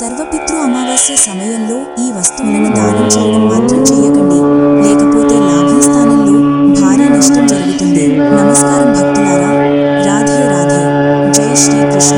సర్వపితృ అమావాస్య సమయంలో ఈ వస్తువులను దానం చేయడం మాత్రం చేయకండి. లేకపోతే లాభం స్థానంలో భారీ నష్టం జరుగుతుంది. నమస్కారం భక్తులారా. రాధే రాధే. జై శ్రీకృష్ణ.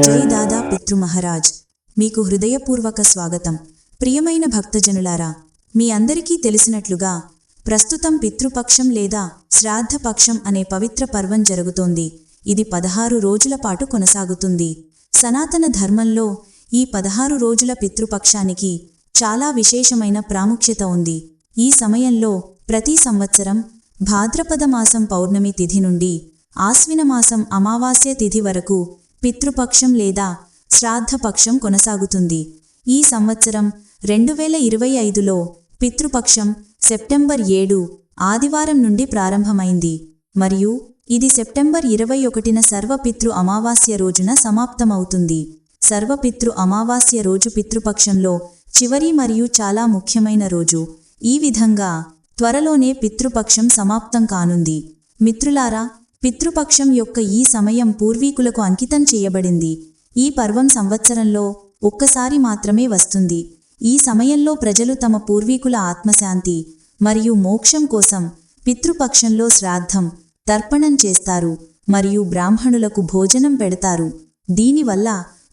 జై దాదా పితృ మహారాజ్. మీకు హృదయపూర్వక స్వాగతం. ప్రియమైన భక్తజనులారా మీ అందరికీ తెలిసినట్లుగా ప్రస్తుతం పితృపక్షం లేదా శ్రాద్ధపక్షం అనే పవిత్ర పర్వం జరుగుతోంది. ఇది పదహారు రోజుల పాటు కొనసాగుతుంది. సనాతన ధర్మంలో ఈ పదహారు రోజుల పితృపక్షానికి చాలా విశేషమైన ప్రాముఖ్యత ఉంది. ఈ సమయంలో ప్రతి సంవత్సరం భాద్రపద మాసం పౌర్ణమి తిథి నుండి ఆశ్విన మాసం అమావాస్య తిథి వరకు పితృపక్షం లేదా శ్రాద్ధపక్షం కొనసాగుతుంది. ఈ సంవత్సరం రెండు వేల ఇరవై ఐదులో పితృపక్షం సెప్టెంబర్ ఏడు ఆదివారం నుండి ప్రారంభమైంది. మరియు ఇది సెప్టెంబర్ ఇరవై ఒకటిన సర్వపితృ అమావాస్య రోజున సమాప్తమవుతుంది. సర్వపితృ అమావాస్య రోజు పితృపక్షంలో చివరి మరియు చాలా ముఖ్యమైన రోజు. ఈ విధంగా త్వరలోనే పితృపక్షం సమాప్తం కానుంది. మిత్రులారా పితృపక్షం యొక్క ఈ సమయం పూర్వీకులకు అంకితం చేయబడింది. ఈ పర్వం సంవత్సరంలో ఒక్కసారి మాత్రమే వస్తుంది. ఈ సమయంలో ప్రజలు తమ పూర్వీకుల ఆత్మశాంతి మరియు మోక్షం కోసం పితృపక్షంలో శ్రాద్ధం తర్పణం చేస్తారు మరియు బ్రాహ్మణులకు భోజనం పెడతారు. దీనివల్ల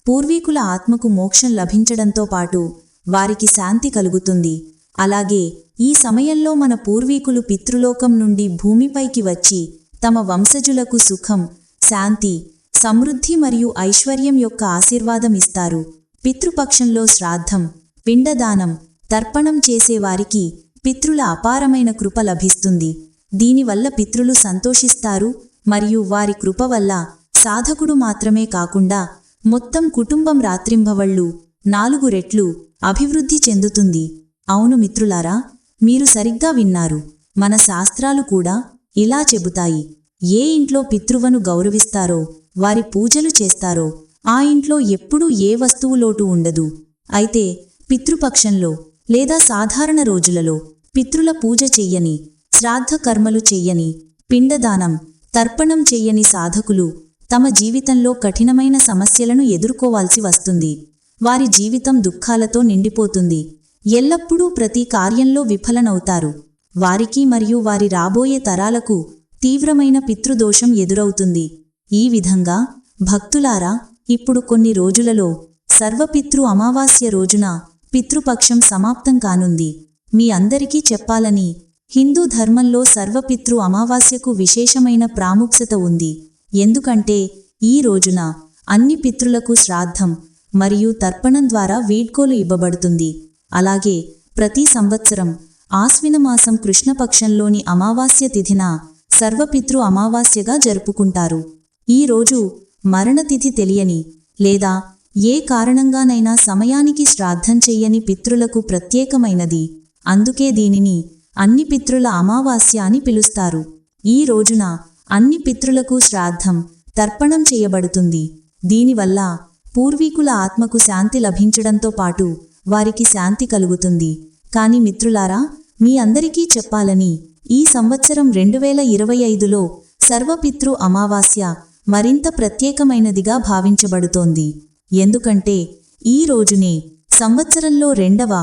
పూర్వీకుల ఆత్మకు మోక్షం లభించడంతో పాటు వారికి శాంతి కలుగుతుంది. అలాగే ఈ సమయంలో మన పూర్వీకులు పితృలోకం నుండి భూమిపైకి వచ్చి తమ వంశజులకు సుఖం శాంతి సమృద్ధి మరియు ఐశ్వర్యం యొక్క ఆశీర్వాదం ఇస్తారు. పితృపక్షంలో శ్రాద్ధం పిండదానం తర్పణం చేసేవారికి పితృల అపారమైన కృప లభిస్తుంది. దీనివల్ల పితృలు సంతోషిస్తారు మరియు వారి కృప వల్ల సాధకుడు మాత్రమే కాకుండా మొత్తం కుటుంబం రాత్రింబవళ్ళు నాలుగు రెట్లు అభివృద్ధి చెందుతుంది. అవును మిత్రులారా మీరు సరిగ్గా విన్నారు. మన శాస్త్రాలు కూడా ఇలా చెబుతాయి. ఏ ఇంట్లో పితృవను గౌరవిస్తారో వారి పూజలు చేస్తారో ఆ ఇంట్లో ఎప్పుడూ ఏ వస్తువు లోటు ఉండదు. అయితే పితృపక్షంలో లేదా సాధారణ రోజులలో పితృల పూజ చెయ్యని శ్రాద్ధ కర్మలు చెయ్యని పిండదానం తర్పణం చెయ్యని సాధకులు తమ జీవితంలో కఠినమైన సమస్యలను ఎదుర్కోవాల్సి వస్తుంది. వారి జీవితం దుఃఖాలతో నిండిపోతుంది. ఎల్లప్పుడూ ప్రతి కార్యంలో విఫలనవుతారు. వారికి మరియు వారి రాబోయే తరాలకు తీవ్రమైన పితృదోషం ఎదురవుతుంది. ఈ విధంగా భక్తులారా ఇప్పుడు కొన్ని రోజులలో సర్వపితృ అమావాస్య రోజున పితృపక్షం సమాప్తం కానుంది. మీ అందరికీ చెప్పాలని హిందూ ధర్మంలో సర్వపితృ అమావాస్యకు విశేషమైన ప్రాముఖ్యత ఉంది. ఎందుకంటే ఈ రోజున అన్ని పితృలకు శ్రాద్ధం మరియు తర్పణం ద్వారా వీడ్కోలు ఇవ్వబడుతుంది. అలాగే ప్రతి సంవత్సరం ఆశ్వినమాసం కృష్ణపక్షంలోని అమావాస్య తిథిన సర్వపితృ అమావాస్యగా జరుపుకుంటారు. ఈ రోజు మరణతిథి తెలియని లేదా ఏ కారణంగానైనా సమయానికి శ్రాద్ధం చెయ్యని పితృలకు ప్రత్యేకమైనది. అందుకే దీనిని అన్ని పితృల అమావాస్య అని పిలుస్తారు. ఈ రోజున అన్ని పితృలకు శ్రాద్ధం తర్పణం చేయబడుతుంది. దీనివల్ల పూర్వీకుల ఆత్మకు శాంతి లభించడంతో పాటు వారికి శాంతి కలుగుతుంది. కాని మిత్రులారా మీ అందరికీ చెప్పాలని ఈ సంవత్సరం రెండు వేల ఇరవై ఐదులో సర్వపితృ అమావాస్య మరింత ప్రత్యేకమైనదిగా భావించబడుతోంది. ఎందుకంటే ఈ రోజునే సంవత్సరంలో రెండవ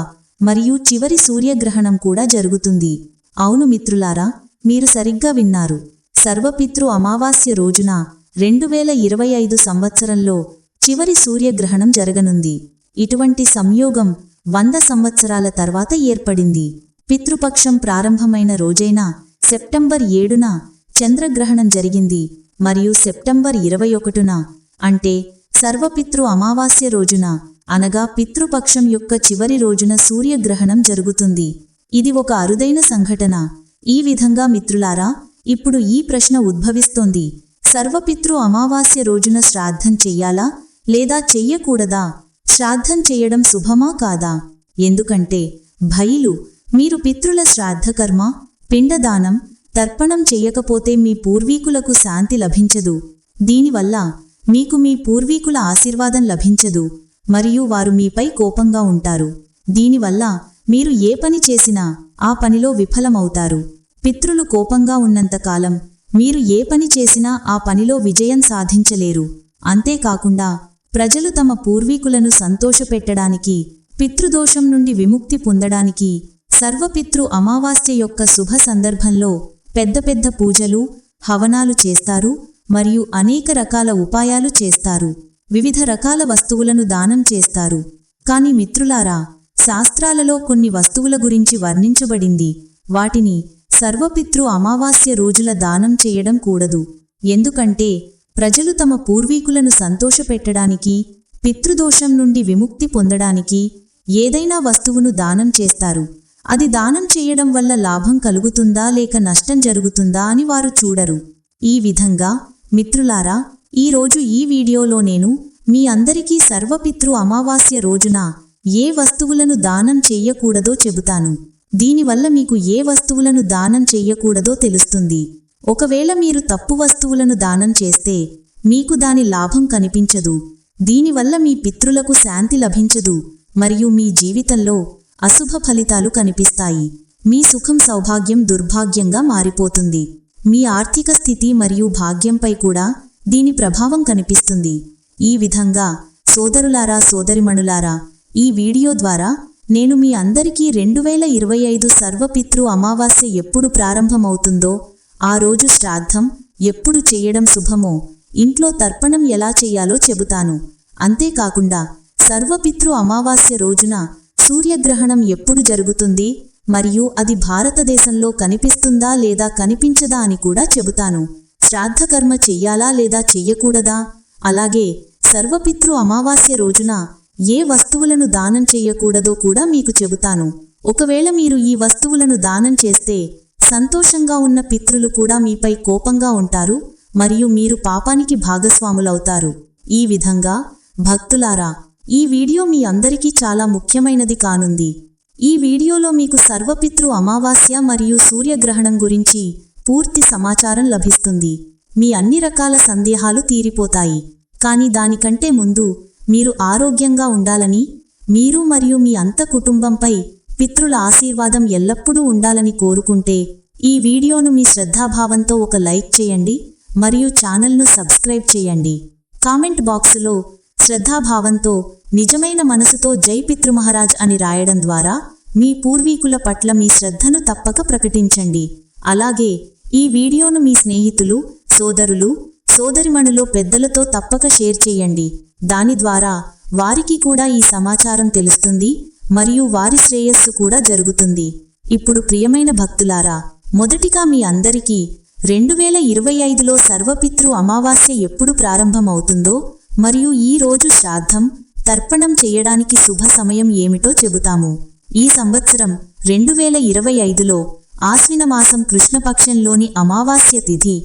మరియు చివరి సూర్యగ్రహణం కూడా జరుగుతుంది. అవును మిత్రులారా మీరు సరిగ్గా విన్నారు. సర్వపితృ అమావాస్య రోజున రెండు వేల ఇరవై ఐదు సంవత్సరంలో చివరి సూర్యగ్రహణం జరగనుంది. ఇటువంటి సంయోగం వంద సంవత్సరాల తర్వాత ఏర్పడింది. పితృపక్షం ప్రారంభమైన రోజైన సెప్టెంబర్ ఏడున చంద్రగ్రహణం జరిగింది. మరియు సెప్టెంబర్ ఇరవై ఒకటిన అంటే సర్వపితృ అమావాస్య రోజున అనగా పితృపక్షం యొక్క చివరి రోజున సూర్యగ్రహణం జరుగుతుంది. ఇది ఒక అరుదైన సంఘటన. ఈ విధంగా మిత్రులారా ఇప్పుడు ఈ ప్రశ్న ఉద్భవిస్తోంది. సర్వపితృ అమావాస్య రోజున శ్రాద్ధం చెయ్యాలా లేదా చెయ్యకూడదా? శ్రాద్ధం చెయ్యడం శుభమా కాదా? ఎందుకంటే భయిలు మీరు పితృల శ్రాద్ధకర్మ పిండదానం తర్పణం చెయ్యకపోతే మీ పూర్వీకులకు శాంతి లభించదు. దీనివల్ల మీకు మీ పూర్వీకుల ఆశీర్వాదం లభించదు మరియు వారు మీపై కోపంగా ఉంటారు. దీనివల్ల మీరు ఏ పని చేసినా ఆ పనిలో విఫలమవుతారు. పితృలు కోపంగా ఉన్నంతకాలం మీరు ఏ పని చేసినా ఆ పనిలో విజయం సాధించలేరు. అంతేకాకుండా ప్రజలు తమ పూర్వీకులను సంతోషపెట్టడానికి పితృదోషం నుండి విముక్తి పొందడానికి సర్వపితృ అమావాస్య యొక్క శుభ సందర్భంలో పెద్ద పెద్ద పూజలు హవనాలు చేస్తారు మరియు అనేక రకాల ఉపాయాలు చేస్తారు. వివిధ రకాల వస్తువులను దానం చేస్తారు. కాని మిత్రులారా శాస్త్రాలలో కొన్ని వస్తువుల గురించి వర్ణించబడింది. వాటిని సర్వపితృ అమావాస్య రోజుల దానం చేయడం కూడదు. ఎందుకంటే ప్రజలు తమ పూర్వీకులను సంతోషపెట్టడానికి పితృదోషం నుండి విముక్తి పొందడానికి ఏదైనా వస్తువును దానం చేస్తారు. అది దానం చేయడం వల్ల లాభం కలుగుతుందా లేక నష్టం జరుగుతుందా అని వారు చూడరు. ఈ విధంగా మిత్రులారా ఈ రోజు ఈ వీడియోలో నేను మీ అందరికీ సర్వపితృ అమావాస్య రోజున ఏ వస్తువులను దానం చెయ్యకూడదో చెబుతాను. దీనివల్ల మీకు ఏ వస్తువులను దానం చెయ్యకూడదో తెలుస్తుంది. ఒకవేళ మీరు తప్పు వస్తువులను దానం చేస్తే మీకు దాని లాభం కనిపించదు. దీనివల్ల మీ పితృలకు శాంతి లభించదు మరియు మీ జీవితంలో అశుభ ఫలితాలు కనిపిస్తాయి. మీ సుఖం సౌభాగ్యం దుర్భాగ్యంగా మారిపోతుంది. మీ ఆర్థిక స్థితి మరియు భాగ్యంపై కూడా దీని ప్రభావం కనిపిస్తుంది. ఈ విధంగా సోదరులారా సోదరిమణులారా ఈ వీడియో ద్వారా నేను మీ అందరికీ రెండు వేల ఇరవై ఐదు సర్వపితృ అమావాస్య ఎప్పుడు ప్రారంభమవుతుందో ఆ రోజు శ్రాద్ధం ఎప్పుడు చేయడం శుభమో ఇంట్లో తర్పణం ఎలా చేయాలో చెబుతాను. అంతేకాకుండా సర్వపితృ అమావాస్య రోజున సూర్యగ్రహణం ఎప్పుడు జరుగుతుంది మరియు అది భారతదేశంలో కనిపిస్తుందా లేదా కనిపించదా అని కూడా చెబుతాను. శ్రాద్ధకర్మ చెయ్యాలా లేదా చెయ్యకూడదా? అలాగే సర్వపితృ అమావాస్య రోజున ఏ వస్తువులను దానం చేయకూడదో కూడా మీకు చెబుతాను. ఒకవేళ మీరు ఈ వస్తువులను దానం చేస్తే సంతోషంగా ఉన్న పితృలు కూడా మీపై కోపంగా ఉంటారు మరియు మీరు పాపానికి భాగస్వాములవుతారు. ఈ విధంగా భక్తులారా ఈ వీడియో మీ అందరికీ చాలా ముఖ్యమైనది కానుంది. ఈ వీడియోలో మీకు సర్వపితృ అమావాస్య మరియు సూర్యగ్రహణం గురించి పూర్తి సమాచారం లభిస్తుంది. మీ అన్ని రకాల సందేహాలు తీరిపోతాయి. కానీ దానికంటే ముందు మీరు ఆరోగ్యంగా ఉండాలని మీరు మరియు మీ అంత కుటుంబంపై పితృల ఆశీర్వాదం ఎల్లప్పుడూ ఉండాలని కోరుకుంటే ఈ వీడియోను మీ శ్రద్ధాభావంతో ఒక లైక్ చేయండి మరియు ఛానల్ను సబ్స్క్రైబ్ చేయండి. కామెంట్ బాక్సులో శ్రద్ధాభావంతో నిజమైన మనసుతో జై పితృమహారాజ్ అని రాయడం ద్వారా మీ పూర్వీకుల పట్ల మీ శ్రద్ధను తప్పక ప్రకటించండి. అలాగే ఈ వీడియోను మీ స్నేహితులు సోదరులు సోదరిమణులు పెద్దలతో తప్పక షేర్ చేయండి. దాని ద్వారా వారికి కూడా ఈ సమాచారం తెలుస్తుంది మరియు వారి శ్రేయస్సు కూడా జరుగుతుంది. ఇప్పుడు ప్రియమైన భక్తులారా మొదటిగా మీ అందరికీ రెండు వేల ఇరవై ఐదులో సర్వపితృ అమావాస్య ఎప్పుడు ప్రారంభమవుతుందో మరియు ఈ రోజు శ్రాద్ధం తర్పణం చేయడానికి శుభ సమయం ఏమిటో చెబుతాము. ఈ సంవత్సరం రెండు వేల ఇరవై ఐదులో ఆశ్విన మాసం కృష్ణపక్షంలోని అమావాస్య తిథి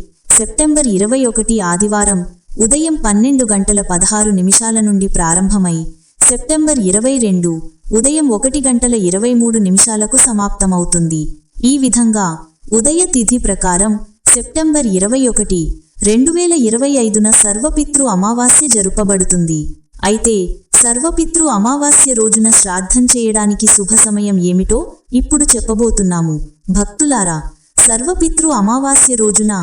సెప్టెంబర్ ఇరవై ఒకటి ఆదివారం ఉదయం పన్నెండు గంటల పదహారు నిమిషాల నుండి ప్రారంభమై సెప్టెంబర్ ఇరవై రెండు ఉదయం ఒకటి గంటల ఇరవై మూడు నిమిషాలకు సమాప్తమవుతుంది. ఈ విధంగా ఉదయ తిథి ప్రకారం సెప్టెంబర్ ఇరవై ఒకటి రెండు వేల ఇరవై ఐదున సర్వపితృ అమావాస్య జరుపబడుతుంది. అయితే సర్వపితృ అమావాస్య రోజున శ్రాద్ధం చేయడానికి శుభ సమయం ఏమిటో ఇప్పుడు చెప్పబోతున్నాము. భక్తులారా సర్వపితృ అమావాస్య రోజున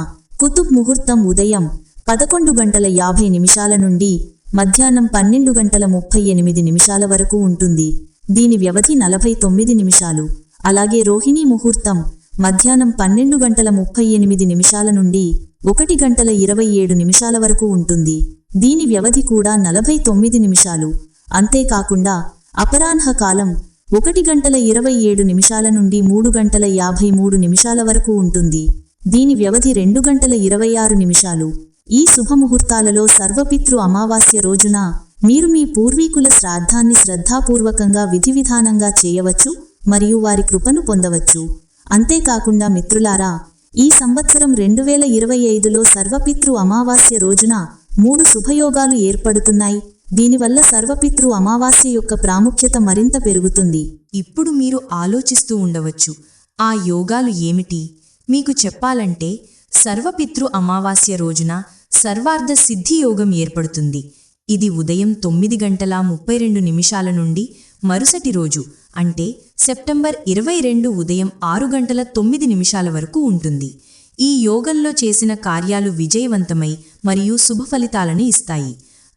కుతుబ్ ముహూర్తం ఉదయం పదకొండు గంటల యాభై నిమిషాల నుండి మధ్యాహ్నం పన్నెండు గంటల ముప్పై ఎనిమిది నిమిషాల వరకు ఉంటుంది. దీని వ్యవధి నలభై తొమ్మిది నిమిషాలు. అలాగే రోహిణీ ముహూర్తం మధ్యాహ్నం పన్నెండు గంటల ముప్పై ఎనిమిది నిమిషాల నుండి ఒకటి గంటల ఇరవై ఏడు నిమిషాల వరకు ఉంటుంది. దీని వ్యవధి కూడా నలభై తొమ్మిది నిమిషాలు. అంతేకాకుండా అపరాహ్న కాలం ఒకటి గంటల ఇరవై ఏడు నిమిషాల నుండి మూడు గంటల యాభై మూడు నిమిషాల వరకు ఉంటుంది. దీని వ్యవధి రెండు గంటల ఇరవై ఆరు నిమిషాలు. ఈ శుభముహూర్తాలలో సర్వపితృ అమావాస్య రోజున మీరు మీ పూర్వీకుల శ్రాద్ధాన్ని శ్రద్ధాపూర్వకంగా విధి విధానంగా చేయవచ్చు మరియు వారి కృపను పొందవచ్చు. అంతేకాకుండా మిత్రులారా ఈ సంవత్సరం రెండు వేల ఇరవై ఐదులో సర్వపితృ అమావాస్య రోజున మూడు శుభయోగాలు ఏర్పడుతున్నాయి. దీనివల్ల సర్వపితృ అమావాస్య యొక్క ప్రాముఖ్యత మరింత పెరుగుతుంది. ఇప్పుడు మీరు ఆలోచిస్తూ ఉండవచ్చు ఆ యోగాలు ఏమిటి? మీకు చెప్పాలంటే సర్వపితృ అమావాస్య రోజున సర్వార్ధ సిద్ధి యోగం ఏర్పడుతుంది. ఇది ఉదయం తొమ్మిది గంటల ముప్పై రెండు నిమిషాల నుండి మరుసటి రోజు అంటే సెప్టెంబర్ ఇరవై రెండు ఉదయం ఆరు గంటల తొమ్మిది నిమిషాల వరకు ఉంటుంది. ఈ యోగంలో చేసిన కార్యాలు విజయవంతమై మరియు శుభ ఫలితాలను ఇస్తాయి.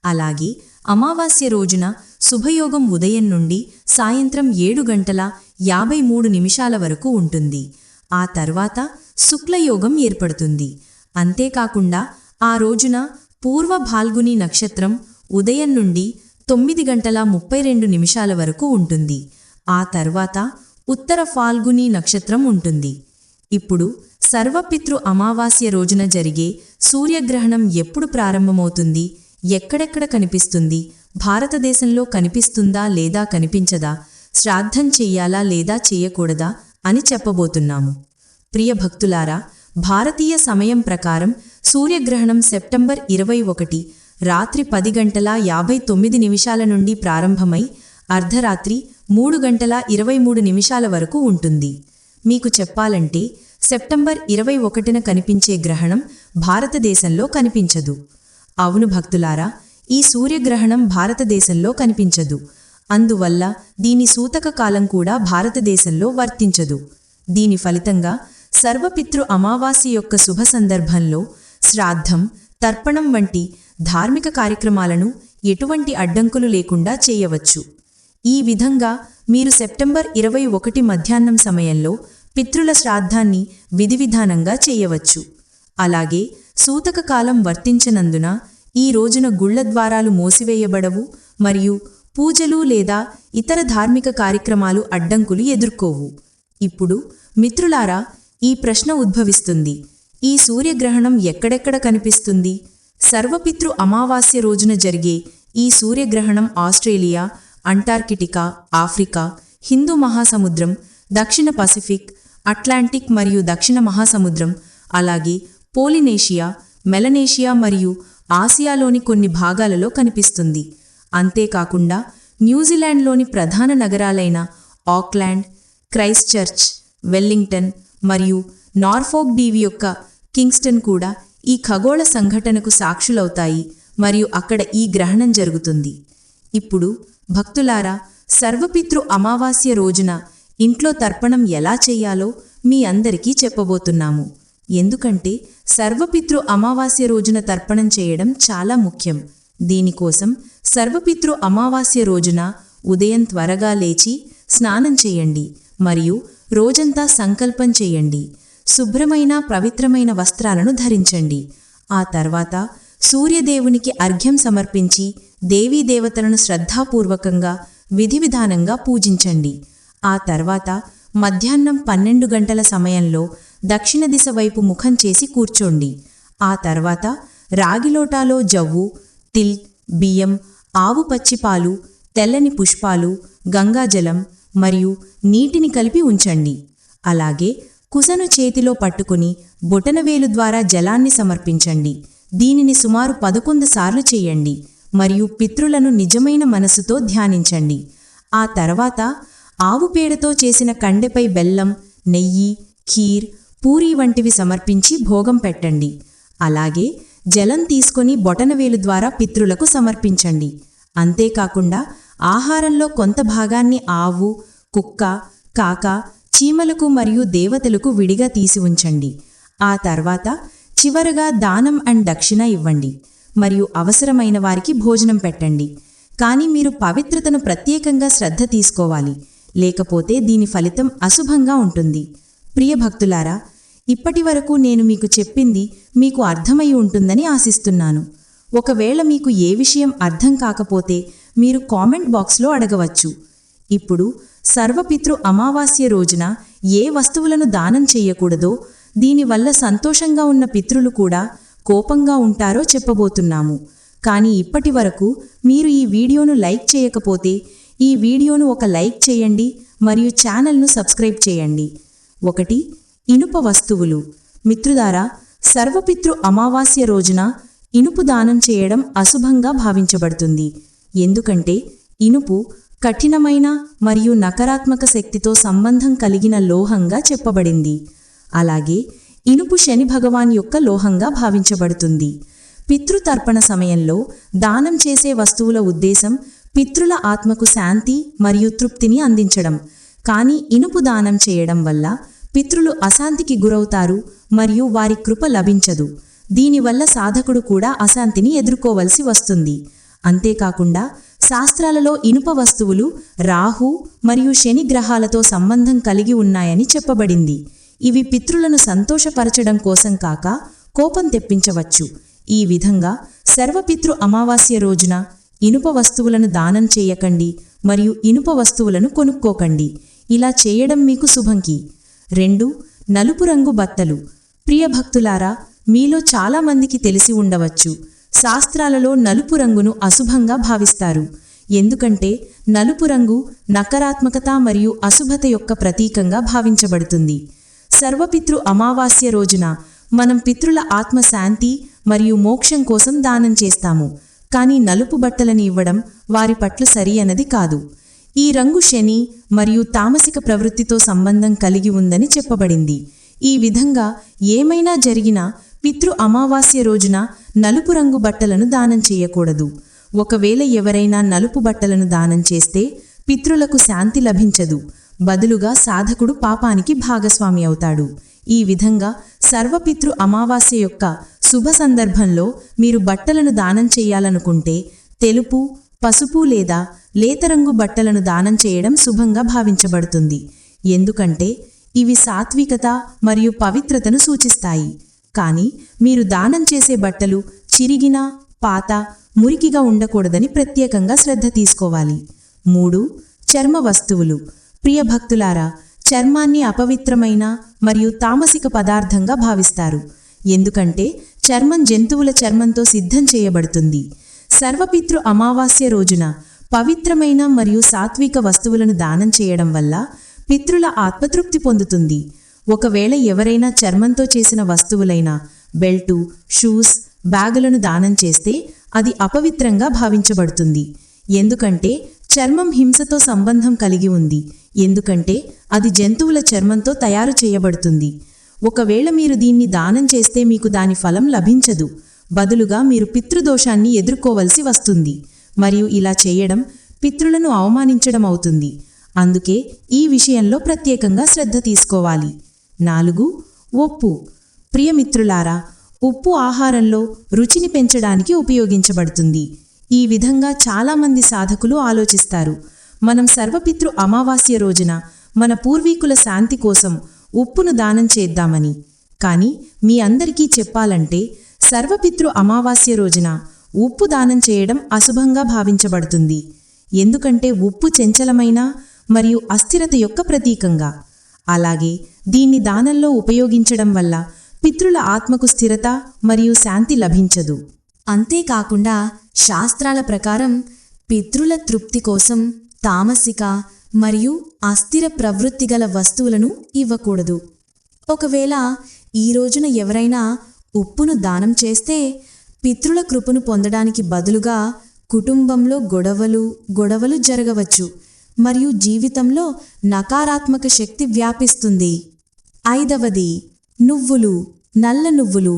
అలాగే అమావాస్య రోజున శుభయోగం ఉదయం నుండి సాయంత్రం ఏడు గంటల యాభై మూడు నిమిషాల వరకు ఉంటుంది. ఆ తర్వాత శుక్లయోగం ఏర్పడుతుంది. అంతేకాకుండా ఆ రోజున పూర్వ భాల్గుని నక్షత్రం ఉదయం నుండి తొమ్మిది గంటల ముప్పై రెండు నిమిషాల వరకు ఉంటుంది. ఆ తర్వాత ఉత్తర ఫాల్గుని నక్షత్రం ఉంటుంది. ఇప్పుడు సర్వపితృ అమావాస్య రోజున జరిగే సూర్యగ్రహణం ఎప్పుడు ప్రారంభమవుతుంది? ఎక్కడెక్కడ కనిపిస్తుంది? భారతదేశంలో కనిపిస్తుందా లేదా కనిపించదా? శ్రాద్ధం చెయ్యాలా లేదా చేయకూడదా? అని చెప్పబోతున్నాము. ప్రియ భక్తులారా భారతీయ సమయం ప్రకారం సూర్యగ్రహణం సెప్టెంబర్ ఇరవై ఒకటి రాత్రి పది గంటల యాభై తొమ్మిది నిమిషాల నుండి ప్రారంభమై అర్ధరాత్రి మూడు గంటల ఇరవై మూడు నిమిషాల వరకు ఉంటుంది. మీకు చెప్పాలంటే సెప్టెంబర్ ఇరవై ఒకటిన కనిపించే గ్రహణం భారతదేశంలో కనిపించదు. అవును భక్తులారా ఈ సూర్యగ్రహణం భారతదేశంలో కనిపించదు. అందువల్ల దీని సూతక కాలం కూడా భారతదేశంలో వర్తించదు. దీని ఫలితంగా సర్వపితృ అమావాస్య యొక్క శుభ సందర్భంలో శ్రాద్ధం తర్పణం వంటి ధార్మిక కార్యక్రమాలను ఎటువంటి అడ్డంకులు లేకుండా చేయవచ్చు. ఈ విధంగా మీరు సెప్టెంబర్ ఇరవై ఒకటి మధ్యాహ్నం సమయంలో పితృల శ్రాద్ధాన్ని విధివిధానంగా చేయవచ్చు. అలాగే సూతక కాలం వర్తించనందున ఈ రోజున గుళ్ళ ద్వారాలు మూసివేయబడవు మరియు పూజలు లేదా ఇతర ధార్మిక కార్యక్రమాలు అడ్డంకులు ఎదుర్కోవు. ఇప్పుడు మిత్రులారా ఈ ప్రశ్న ఉద్భవిస్తుంది. ఈ సూర్యగ్రహణం ఎక్కడెక్కడ కనిపిస్తుంది? సర్వపితృ అమావాస్య రోజున జరిగే ఈ సూర్యగ్రహణం ఆస్ట్రేలియా అంటార్కిటికా ఆఫ్రికా హిందూ మహాసముద్రం దక్షిణ పసిఫిక్ అట్లాంటిక్ మరియు దక్షిణ మహాసముద్రం అలాగే పోలినేషియా మెలనేషియా మరియు ఆసియాలోని కొన్ని భాగాలలో కనిపిస్తుంది. అంతేకాకుండా న్యూజిలాండ్లోని ప్రధాన నగరాలైన ఆక్లాండ్ క్రైస్ట్ చర్చ్ వెల్లింగ్టన్ మరియు నార్ఫోక్ డీవి యొక్క కింగ్స్టన్ కూడా ఈ ఖగోళ సంఘటనకు సాక్షులవుతాయి మరియు అక్కడ ఈ గ్రహణం జరుగుతుంది. ఇప్పుడు భక్తులారా సర్వపితృ అమావాస్య రోజున ఇంట్లో తర్పణం ఎలా చేయాలో మీ అందరికీ చెప్పబోతున్నాము. ఎందుకంటే సర్వపితృ అమావాస్య రోజున తర్పణం చేయడం చాలా ముఖ్యం. దీనికోసం సర్వపితృ అమావాస్య రోజున ఉదయం త్వరగా లేచి స్నానం చేయండి మరియు రోజంతా సంకల్పం చేయండి. శుభ్రమైన పవిత్రమైన వస్త్రాలను ధరించండి. ఆ తర్వాత సూర్యదేవునికి అర్ఘ్యం సమర్పించి దేవీ దేవతలను శ్రద్ధాపూర్వకంగా విధి విధానంగా పూజించండి. ఆ తర్వాత మధ్యాహ్నం పన్నెండు గంటల సమయంలో దక్షిణ దిశ వైపు ముఖం చేసి కూర్చోండి. ఆ తర్వాత రాగిలోటాలో జవ్వు తిల్ బియ్యం ఆవు పచ్చిపాలు తెల్లని పుష్పాలు గంగాజలం మరియు నీటిని కలిపి ఉంచండి. అలాగే కుసను చేతిలో పట్టుకుని బొటనవేలు ద్వారా జలాన్ని సమర్పించండి. దీనిని సుమారు పదకొండు సార్లు చేయండి మరియు పితృలను నిజమైన మనసుతో ధ్యానించండి. ఆ తర్వాత ఆవు పేడతో చేసిన కండెపై బెల్లం నెయ్యి ఖీర్ పూరి వంటివి సమర్పించి భోగం పెట్టండి. అలాగే జలం తీసుకొని బొటనవేలు ద్వారా పితృలకు సమర్పించండి. అంతేకాకుండా ఆహారంలో కొంత భాగాన్ని ఆవు కుక్క కాక చీమలకు మరియు దేవతలకు విడిగా తీసి ఉంచండి. ఆ తర్వాత చివరగా దానం అండ్ దక్షిణ ఇవ్వండి. మరియు అవసరమైన వారికి భోజనం పెట్టండి. కానీ మీరు పవిత్రతను ప్రత్యేకంగా శ్రద్ధ తీసుకోవాలి. లేకపోతే దీని ఫలితం అశుభంగా ఉంటుంది. ప్రియ భక్తులారా ఇప్పటి వరకు నేను మీకు చెప్పింది మీకు అర్థమై ఉంటుందని ఆశిస్తున్నాను. ఒకవేళ మీకు ఏ విషయం అర్థం కాకపోతే మీరు కామెంట్ బాక్స్లో అడగవచ్చు. ఇప్పుడు సర్వపితృ అమావాస్య రోజున ఏ వస్తువులను దానం చెయ్యకూడదో దీనివల్ల సంతోషంగా ఉన్న పితృలు కూడా కోపంగా ఉంటారో చెప్పబోతున్నాము. కానీ ఇప్పటి వరకు మీరు ఈ వీడియోను లైక్ చేయకపోతే ఈ వీడియోను ఒక లైక్ చేయండి మరియు ఛానల్ను సబ్స్క్రైబ్ చేయండి. ఒకటి ఇనుప వస్తువులు. మిత్రుదారా సర్వపితృ అమావాస్య రోజున ఇనుపు దానం చేయడం అశుభంగా భావించబడుతుంది. ఎందుకంటే ఇనుపు కఠినమైన మరియు నకారాత్మక శక్తితో సంబంధం కలిగిన లోహంగా చెప్పబడింది. అలాగే ఇనుపు శని భగవాన్ యొక్క లోహంగా భావించబడుతుంది. పితృతర్పణ సమయంలో దానం చేసే వస్తువుల ఉద్దేశం పితృల ఆత్మకు శాంతి మరియు తృప్తిని అందించడం. కానీ ఇనుపు దానం చేయడం వల్ల పితృలు అశాంతికి గురవుతారు మరియు వారి కృప లభించదు. దీనివల్ల సాధకుడు కూడా అశాంతిని ఎదుర్కోవలసి వస్తుంది. అంతేకాకుండా శాస్త్రాలలో ఇనుప వస్తువులు రాహు మరియు శని గ్రహాలతో సంబంధం కలిగి ఉన్నాయని చెప్పబడింది. ఇవి పితృలను సంతోషపరచడం కోసం కాక కోపం తెప్పించవచ్చు. ఈ విధంగా సర్వపితృ అమావాస్య రోజున ఇనుప వస్తువులను దానం చేయకండి మరియు ఇనుప వస్తువులను కొనుక్కోకండి. ఇలా చేయడం మీకు శుభంకి. రెండు నలుపు రంగు బత్తలు. ప్రియ భక్తులారా మీలో చాలామందికి తెలిసి ఉండవచ్చు. శాస్త్రాలలో నలుపు రంగును అశుభంగా భావిస్తారు. ఎందుకంటే నలుపు రంగు నకారాత్మకత మరియు అశుభత యొక్క ప్రతీకంగా భావించబడుతుంది. సర్వపితృ అమావాస్య రోజున మనం పితృల ఆత్మ శాంతి మరియు మోక్షం కోసం దానం చేస్తాము. కానీ నలుపు బట్టలను ఇవ్వడం వారి పట్ల సరి అన్నది కాదు. ఈ రంగు శని మరియు తామసిక ప్రవృత్తితో సంబంధం కలిగి ఉందని చెప్పబడింది. ఈ విధంగా ఏమైనా జరిగినా పితృ అమావాస్య రోజున నలుపు రంగు బట్టలను దానం చేయకూడదు. ఒకవేళ ఎవరైనా నలుపు బట్టలను దానం చేస్తే పితృలకు శాంతి లభించదు. బదులుగా సాధకుడు పాపానికి భాగస్వామి అవుతాడు. ఈ విధంగా సర్వపితృ అమావాస్య యొక్క శుభ సందర్భంలో మీరు బట్టలను దానం చేయాలనుకుంటే తెలుపు పసుపు లేదా లేతరంగు బట్టలను దానం చేయడం శుభంగా భావించబడుతుంది. ఎందుకంటే ఇవి సాత్వికత మరియు పవిత్రతను సూచిస్తాయి. కానీ మీరు దానం చేసే బట్టలు చిరిగిన పాత మురికిగా ఉండకూడదని ప్రత్యేకంగా శ్రద్ధ తీసుకోవాలి. మూడు చర్మ వస్తువులు. ప్రియ భక్తులారా చర్మాన్ని అపవిత్రమైన మరియు తామసిక పదార్థంగా భావిస్తారు. ఎందుకంటే చర్మం జంతువుల చర్మంతో సిద్ధం చేయబడుతుంది. సర్వపితృ అమావాస్య రోజున పవిత్రమైన మరియు సాత్విక వస్తువులను దానం చేయడం వల్ల పితృల ఆత్మతృప్తి పొందుతుంది. ఒకవేళ ఎవరైనా చర్మంతో చేసిన వస్తువులైన బెల్టు షూస్ బ్యాగులను దానం చేస్తే అది అపవిత్రంగా భావించబడుతుంది. ఎందుకంటే చర్మం హింసతో సంబంధం కలిగి ఉంది. ఎందుకంటే అది జంతువుల చర్మంతో తయారు చేయబడుతుంది. ఒకవేళ మీరు దీన్ని దానం చేస్తే మీకు దాని ఫలం లభించదు. బదులుగా మీరు పితృదోషాన్ని ఎదుర్కోవలసి వస్తుంది. మరియు ఇలా చేయడం పితృలను అవమానించడం అవుతుంది. అందుకే ఈ విషయంలో ప్రత్యేకంగా శ్రద్ధ తీసుకోవాలి. నాలుగు ఉప్పు ప్రియమిత్రులారా ఉప్పు ఆహారంలో రుచిని పెంచడానికి ఉపయోగించబడుతుంది. ఈ విధంగా చాలామంది సాధకులు ఆలోచిస్తారు. మనం సర్వపితృ అమావాస్య రోజున మన పూర్వీకుల శాంతి కోసం ఉప్పును దానం చేద్దామని. కానీ మీ అందరికీ చెప్పాలంటే సర్వపితృ అమావాస్య రోజున ఉప్పు దానం చేయడం అశుభంగా భావించబడుతుంది. ఎందుకంటే ఉప్పు చెంచలమైన మరియు అస్థిరత యొక్క ప్రతీకంగా. అలాగే దీన్ని దానంలో ఉపయోగించడం వల్ల పితృల ఆత్మకు స్థిరత మరియు శాంతి లభించదు. అంతేకాకుండా శాస్త్రాల ప్రకారం పితృల తృప్తి కోసం తామసిక మరియు అస్థిర ప్రవృత్తి గల వస్తువులను ఇవ్వకూడదు. ఒకవేళ ఈ రోజున ఎవరైనా ఉప్పును దానం చేస్తే పితృల కృపను పొందడానికి బదులుగా కుటుంబంలో గొడవలు గొడవలు జరగవచ్చు. మరియు జీవితంలో నకారాత్మక శక్తి వ్యాపిస్తుంది. ఐదవది నువ్వులు నల్ల నువ్వులు.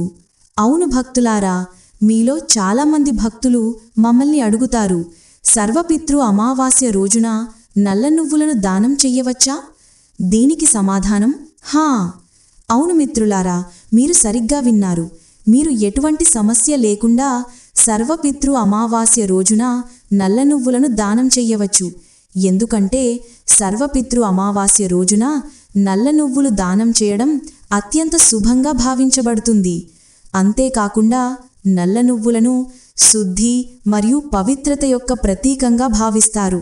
అవును భక్తులారా మీలో చాలామంది భక్తులు మమ్మల్ని అడుగుతారు సర్వపితృ అమావాస్య రోజున నల్ల నువ్వులను దానం చెయ్యవచ్చా? దీనికి సమాధానం హా! అవును మిత్రులారా మీరు సరిగ్గా విన్నారు. మీరు ఎటువంటి సమస్య లేకుండా సర్వపితృ అమావాస్య రోజున నల్ల నువ్వులను దానం చెయ్యవచ్చు ఎందుకంటే సర్వపితృ అమావాస్య రోజున నల్ల నువ్వులు దానం చేయడం అత్యంత శుభంగా భావించబడుతుంది. అంతేకాకుండా నల్ల నువ్వులను శుద్ధి మరియు పవిత్రత యొక్క ప్రతీకంగా భావిస్తారు.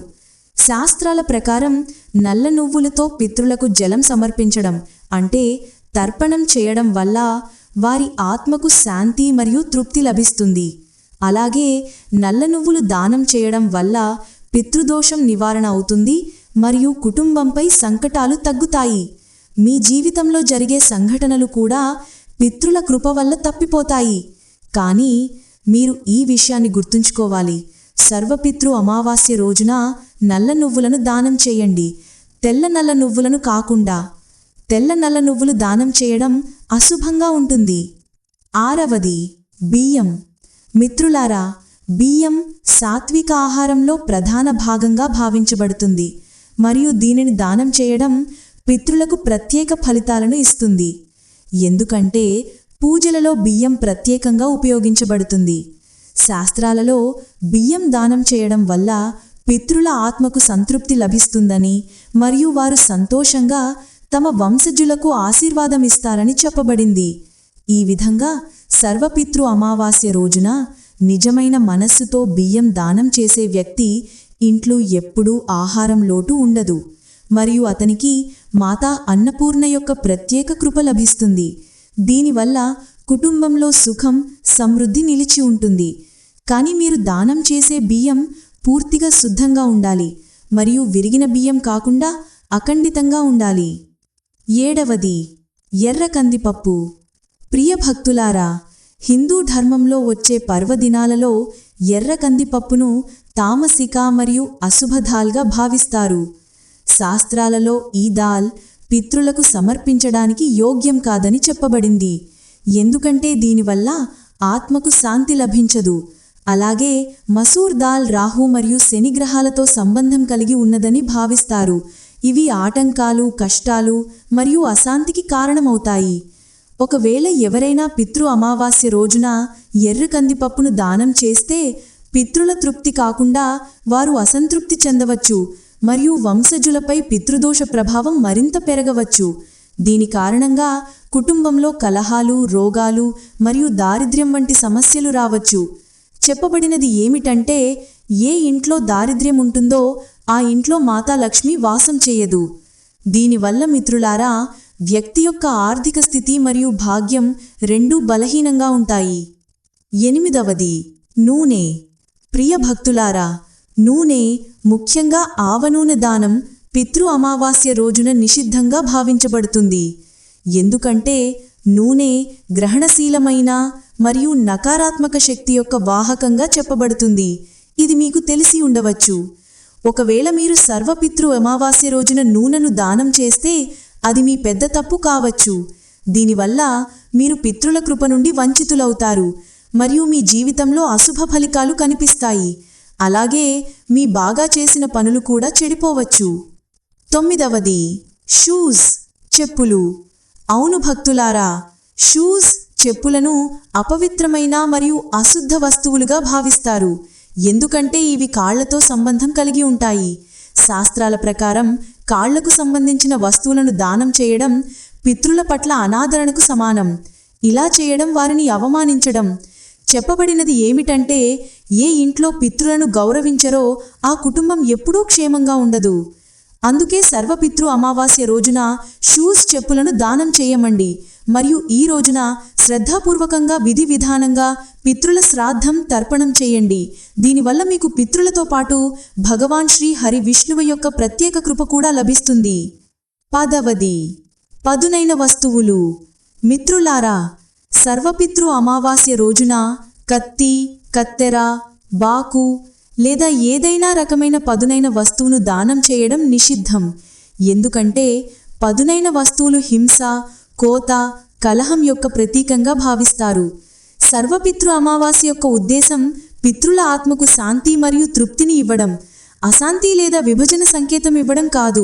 శాస్త్రాల ప్రకారం నల్ల నువ్వులతో పితృలకు జలం సమర్పించడం అంటే తర్పణం చేయడం వల్ల వారి ఆత్మకు శాంతి మరియు తృప్తి లభిస్తుంది. అలాగే నల్ల నువ్వులు దానం చేయడం వల్ల పితృదోషం నివారణ అవుతుంది మరియు కుటుంబంపై సంకటాలు తగ్గుతాయి. మీ జీవితంలో జరిగే సంఘటనలు కూడా పితృల కృప వల్ల తప్పిపోతాయి. కానీ మీరు ఈ విషయాన్ని గుర్తుంచుకోవాలి. సర్వపితృ అమావాస్య రోజున నల్ల నువ్వులను దానం చేయండి. తెల్ల నల్ల నువ్వులను కాకుండా తెల్ల నల్ల నువ్వులు దానం చేయడం అశుభంగా ఉంటుంది. ఆరవది బియ్యం. మిత్రులారా బియ్యం సాత్విక ఆహారంలో ప్రధాన భాగంగా భావించబడుతుంది. మరియు దీనిని దానం చేయడం పితృలకు ప్రత్యేక ఫలితాలను ఇస్తుంది. ఎందుకంటే పూజలలో బియ్యం ప్రత్యేకంగా ఉపయోగించబడుతుంది. శాస్త్రాలలో బియ్యం దానం చేయడం వల్ల పితృల ఆత్మకు సంతృప్తి లభిస్తుందని మరియు వారు సంతోషంగా తమ వంశజులకు ఆశీర్వాదం ఇస్తారని చెప్పబడింది. ఈ విధంగా సర్వపితృ అమావాస్య రోజున నిజమైన మనస్సుతో బియ్యం దానం చేసే వ్యక్తి ఇంట్లో ఎప్పుడూ ఆహారం లోటు ఉండదు. మరియు అతనికి మాతా అన్నపూర్ణ యొక్క ప్రత్యేక కృప లభిస్తుంది. దీనివల్ల కుటుంబంలో సుఖం సమృద్ధి నిలిచి ఉంటుంది. కానీ మీరు దానం చేసే బియ్యం పూర్తిగా శుద్ధంగా ఉండాలి. మరియు విరిగిన బియ్యం కాకుండా అఖండితంగా ఉండాలి. ఏడవది ఎర్ర కందిపప్పు. ప్రియ భక్తులారా హిందూ ధర్మంలో వచ్చే పర్వదినాలలో ఎర్ర కందిపప్పును తామసిక మరియు అశుభదాల్గా భావిస్తారు. శాస్త్రాలలో ఈ దాల్ పితృలకు సమర్పించడానికి యోగ్యం కాదని చెప్పబడింది. ఎందుకంటే దీనివల్ల ఆత్మకు శాంతి లభించదు. అలాగే మసూర్ దాల్ రాహు మరియు శనిగ్రహాలతో సంబంధం కలిగి ఉన్నదని భావిస్తారు. ఇవి ఆటంకాలు కష్టాలు మరియు అశాంతికి కారణమవుతాయి. ఒకవేళ ఎవరైనా పితృ అమావాస్య రోజున ఎర్ర కందిపప్పును దానం చేస్తే పితృల తృప్తి కాకుండా వారు అసంతృప్తి చెందవచ్చు మరియు వంశజులపై పితృదోష ప్రభావం మరింత పెరగవచ్చు. దీని కారణంగా కుటుంబంలో కలహాలు రోగాలు మరియు దారిద్ర్యం వంటి సమస్యలు రావచ్చు. చెప్పబడినది ఏమిటంటే ఏ ఇంట్లో దారిద్ర్యం ఉంటుందో ఆ ఇంట్లో మాతా లక్ష్మి వాసం చేయదు. దీనివల్ల మిత్రులారా వ్యక్తి యొక్క ఆర్థిక స్థితి మరియు భాగ్యం రెండూ బలహీనంగా ఉంటాయి. ఎనిమిదవది నూనె. ప్రియ భక్తులారా నూనె ముఖ్యంగా ఆవనూనె దానం పితృ అమావాస్య రోజున నిషిద్ధంగా భావించబడుతుంది. ఎందుకంటే నూనె గ్రహణశీలమైన మరియు నకారాత్మక శక్తి యొక్క వాహకంగా చెప్పబడుతుంది. ఇది మీకు తెలిసి ఉండవచ్చు. ఒకవేళ మీరు సర్వపితృ అమావాస్య రోజున నూనెను దానం చేస్తే అది మీ పెద్ద తప్పు కావచ్చు. దీనివల్ల మీరు పితృల కృప నుండి వంచితులవుతారు. మరియు మీ జీవితంలో అశుభ ఫలితాలు కనిపిస్తాయి. అలాగే మీ బాగా చేసిన పనులు కూడా చెడిపోవచ్చు. తొమ్మిదవది షూస్ చెప్పులు. అవును భక్తులారా షూస్ చెప్పులను అపవిత్రమైన మరియు అశుద్ధ వస్తువులుగా భావిస్తారు. ఎందుకంటే ఇవి కాళ్ళతో సంబంధం కలిగి ఉంటాయి. శాస్త్రాల ప్రకారం కాళ్ళకు సంబంధించిన వస్తువులను దానం చేయడం పితృల పట్ల అనాదరణకు సమానం. ఇలా చేయడం వారిని అవమానించడం. చెప్పబడినది ఏమిటంటే ఏ ఇంట్లో పితృలను గౌరవించరో ఆ కుటుంబం ఎప్పుడూ క్షేమంగా ఉండదు. అందుకే సర్వపితృ అమావాస్య రోజున షూస్ చెప్పులను దానం చేయమండి. మరియు ఈ రోజున శ్రద్ధాపూర్వకంగా విధి విధానంగా పితృల శ్రాద్ధం తర్పణం చేయండి. దీనివల్ల మీకు పితృలతో పాటు భగవాన్ శ్రీ హరి విష్ణువు యొక్క ప్రత్యేక కృప కూడా లభిస్తుంది. పదవది పదునైన వస్తువులు. మిత్రులారా సర్వపితృ అమావాస్య రోజున కత్తి కత్తెర బాకు లేదా ఏదైనా రకమైన పదునైన వస్తువును దానం చేయడం నిషిద్ధం. ఎందుకంటే పదునైన వస్తువులు హింస కోత కలహం యొక్క ప్రతీకంగా భావిస్తారు. సర్వపితృ అమావాస్య యొక్క ఉద్దేశం పితృల ఆత్మకు శాంతి మరియు తృప్తిని ఇవ్వడం. అశాంతి లేదా విభజన సంకేతం ఇవ్వడం కాదు.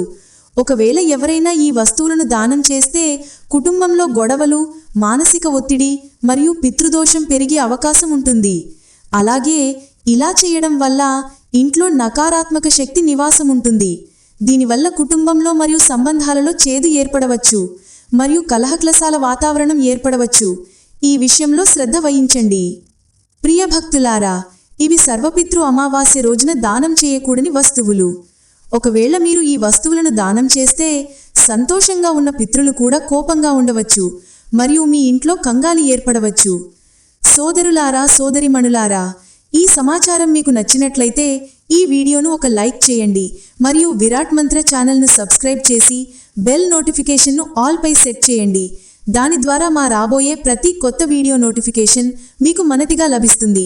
ఒకవేళ ఎవరైనా ఈ వస్తువులను దానం చేస్తే కుటుంబంలో గొడవలు మానసిక ఒత్తిడి మరియు పితృదోషం పెరిగే అవకాశం ఉంటుంది. అలాగే ఇలా చేయడం వల్ల ఇంట్లో నకారాత్మక శక్తి నివాసం ఉంటుంది. దీనివల్ల కుటుంబంలో మరియు సంబంధాలలో చేదు ఏర్పడవచ్చు. మరియు కలహక్లసాల వాతావరణం ఏర్పడవచ్చు. ఈ విషయంలో శ్రద్ధ వహించండి. ప్రియ భక్తులారా ఇవి సర్వపితృ అమావాస్య రోజున దానం చేయకూడని వస్తువులు. ఒకవేళ మీరు ఈ వస్తువులను దానం చేస్తే సంతోషంగా ఉన్న పితృలు కూడా కోపంగా ఉండవచ్చు మరియు మీ ఇంట్లో కంగాలి ఏర్పడవచ్చు. సోదరులారా సోదరిమణులారా ఈ సమాచారం మీకు నచ్చినట్లయితే ఈ వీడియోను ఒక లైక్ చేయండి మరియు విరాట్ మంత్ర ఛానల్ను సబ్స్క్రైబ్ చేసి బెల్ నోటిఫికేషన్ను ఆల్పై సెట్ చేయండి. దాని ద్వారా మా రాబోయే ప్రతి కొత్త వీడియో నోటిఫికేషన్ మీకు మనతిగా లభిస్తుంది.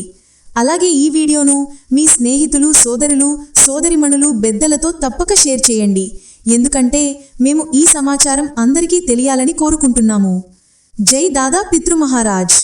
అలాగే ఈ వీడియోను మీ స్నేహితులు సోదరులు సోదరిమణులు బెద్దలతో తప్పక షేర్ చేయండి. ఎందుకంటే మేము ఈ సమాచారం అందరికీ తెలియాలని కోరుకుంటున్నాము. జై దాదా పితృ మహారాజ్